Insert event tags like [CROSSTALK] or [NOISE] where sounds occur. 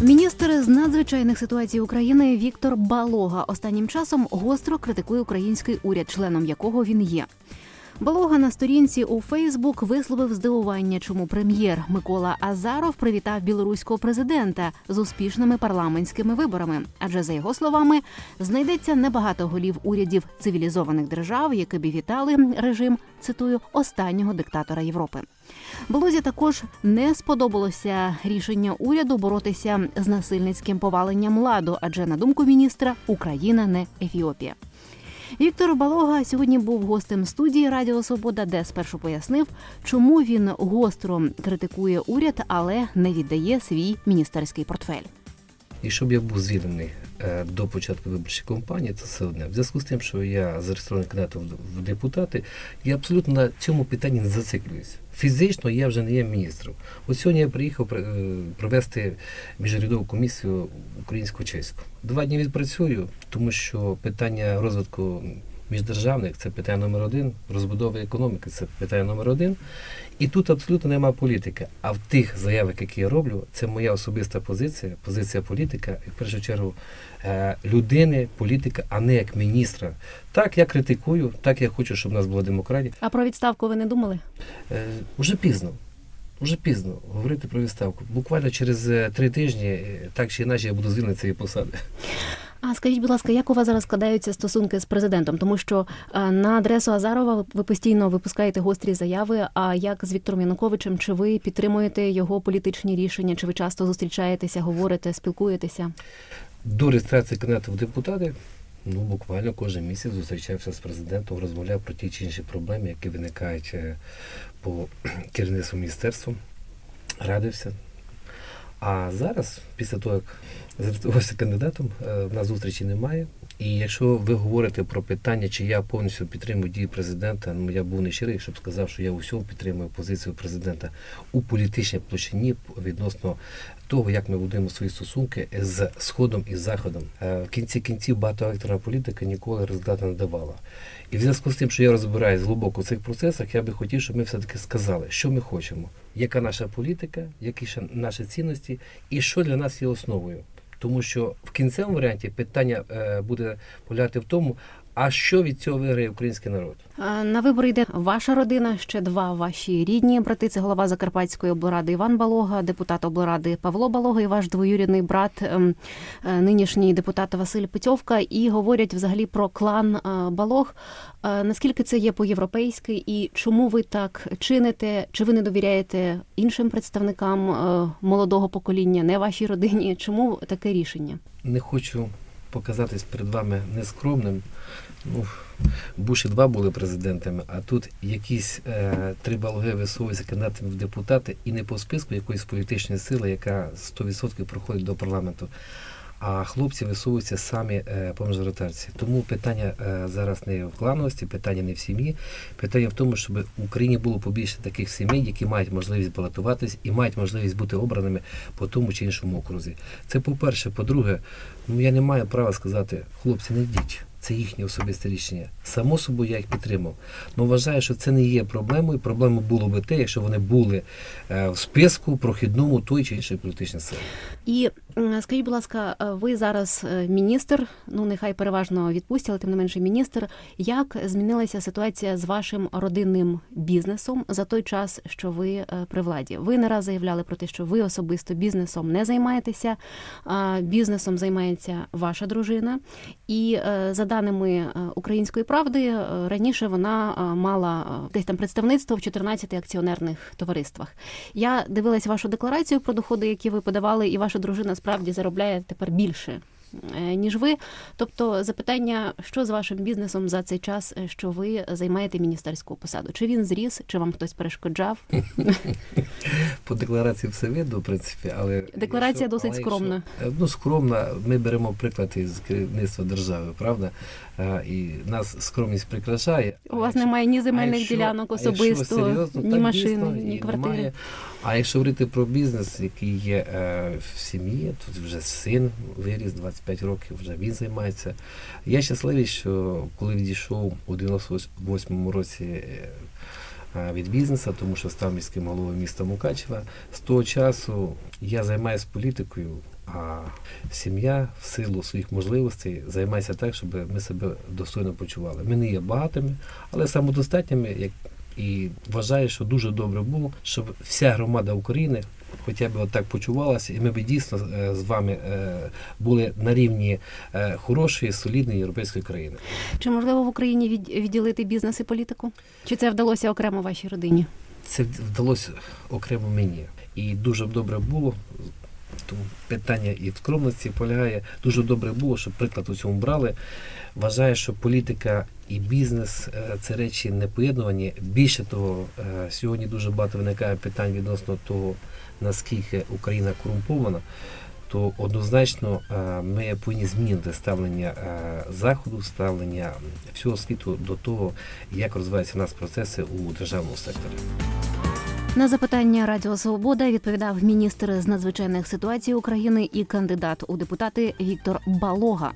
Міністр з надзвичайних ситуацій України Віктор Балога останнім часом гостро критикує український уряд, членом якого він є. Балога на сторінці у Фейсбук висловив здивування, чому прем'єр Микола Азаров привітав білоруського президента з успішними парламентськими виборами. Адже за його словами знайдеться небагато голів урядів цивілізованих держав, які б вітали режим цитую останнього диктатора Європи. Болозі також не сподобалося рішення уряду боротися з насильницьким поваленням ладу, адже на думку міністра Україна не Ефіопія. Віктор Балога сьогодні був гостем студії Радіо Свобода, де спершу пояснив, чому він гостро критикує уряд, але не віддає свій міністерський портфель. І щоб я був звільнений е, до початку виборчої кампанії, це все одне. В зв'язку з тим, що я зареєстрований кандидатом в депутати, я абсолютно на цьому питанні не зациклююся. Фізично я вже не є міністром. От сьогодні я приїхав е, провести міжрядову комісію українсько-чеську. Два дні відпрацюю, тому що питання розвитку міждержавних це питання номер один, розбудови економіки це питання номер один. І тут абсолютно немає політики. А в тих заявах, які я роблю, це моя особиста позиція, позиція політика, і в першу чергу е, людини, політика, а не як міністра. Так, я критикую, так я хочу, щоб у нас була демократія. А про відставку ви не думали? Е, Уже пізно. Уже пізно говорити про відставку. Буквально через е, три тижні, так чи інакше, я буду звільнений цієї посади. А скажіть, будь ласка, як у вас зараз складаються стосунки з президентом? Тому що на адресу Азарова ви постійно випускаєте гострі заяви. А як з Віктором Януковичем? Чи ви підтримуєте його політичні рішення? Чи ви часто зустрічаєтеся, говорите, спілкуєтеся? До реєстрації кандидата в депутати ну буквально кожен місяць зустрічався з президентом, розмовляв про ті чи інші проблеми, які виникають е, по [CLEARS THROAT] керівництву міністерством, радився. А зараз, після того, як зареєструвався кандидатом, е, в нас зустрічі немає. І якщо ви говорите про питання, чи я повністю підтримую дії президента, ну я був не щирий, щоб сказав, що я у всьому підтримую позицію президента у політичній площині відносно того, як ми будуємо свої стосунки з Сходом і Заходом. Е, в кінці кінців багатовекторна політика ніколи результату не давала. І в зв'язку з тим, що я розбираюсь глибоко в цих процесах, я би хотів, щоб ми все-таки сказали, що ми хочемо, яка наша політика, які наші цінності, і що для нас є основою. Тому що в кінцевому варіанті питання е, буде полягати в тому, а що від цього виграє український народ? На вибори йде ваша родина. Ще два ваші рідні брати. Це голова Закарпатської облради Іван Балога, депутат облради Павло Балога і ваш двоюрідний брат, ем, е, нинішній депутат Василь Петьовка. І говорять взагалі про клан е, Балог. Е, наскільки це є по-європейськи, і чому ви так чините? Чи ви не довіряєте іншим представникам молодого покоління, не вашій родині? Чому таке рішення? Не хочу показатись перед вами нескромним. Ну, Буші два були президентами, а тут якісь е, три балоги висовуються кандидатами в депутати і не по списку якоїсь політичної сили, яка 100% проходить до парламенту. А хлопці висовуються самі е, по мажоритарці. Тому питання е, зараз не в клановості, питання не в сім'ї. Питання в тому, щоб в Україні було побільше таких сімей, які мають можливість балотуватись і мають можливість бути обраними по тому чи іншому окрузі. Це по-перше. По-друге, ну я не маю права сказати, хлопці, не йдіть. Це їхнє особисте рішення. Само собою я їх підтримав. Ну вважаю, що це не є проблемою. Проблемою було би те, якщо вони були е, в списку прохідному той чи іншої політичної сили. І скажіть, будь ласка, ви зараз е, міністр, ну нехай переважно відпустять, але тим не менше міністр. Як змінилася ситуація з вашим родинним бізнесом за той час, що ви е, при владі? Ви не раз заявляли про те, що ви особисто бізнесом не займаєтеся, бізнесом займається ваша дружина. І за даними української правди, раніше вона мала десь там представництво в 14 акціонерних товариствах. Я дивилась вашу декларацію про доходи, які ви подавали, і ваша дружина справді заробляє тепер більше. Е, ніж ви, тобто запитання, що з вашим бізнесом за цей час, е, що ви займаєте міністерську посаду? Чи він зріс, чи вам хтось перешкоджав? По декларації все видно, в принципі, але декларація якщо, досить скромна. Якщо, ну скромна. Ми беремо приклад із керівництва держави, правда? І нас скромність прикрашає. У вас немає ні земельних ділянок особисто, ні машини, ні квартири. А якщо говорити про бізнес, який є е, в сім'ї, тут вже син виріс 25 років, вже він займається. Я щасливий, що коли відійшов у 98-му році е, від бізнесу, тому що став міським головою міста Мукачева, з того часу я займаюся політикою. А сім'я в силу своїх можливостей займається так, щоб ми себе достойно почували. Ми не є багатими, але самодостатніми, як і вважаю, що дуже добре було, щоб вся громада України хоча б отак почувалася, і ми б дійсно е, з вами е, були на рівні е, хорошої, солідної європейської країни. Чи можливо в Україні від- відділити бізнес і політику? Чи це вдалося окремо вашій родині? Це вдалося окремо мені. І дуже б добре було. Тому питання і в скромності полягає. Дуже добре було, щоб приклад у цьому брали. Вважаю, що політика і бізнес е, це речі не поєднувані. Більше того, е, сьогодні дуже багато виникає питань відносно того, наскільки Україна корумпована. То однозначно е, ми повинні змінити ставлення заходу, ставлення всього світу до того, як розвиваються у нас процеси у державному секторі. На запитання Радіо Свобода відповідав міністр з надзвичайних ситуацій України і кандидат у депутати Віктор Балога.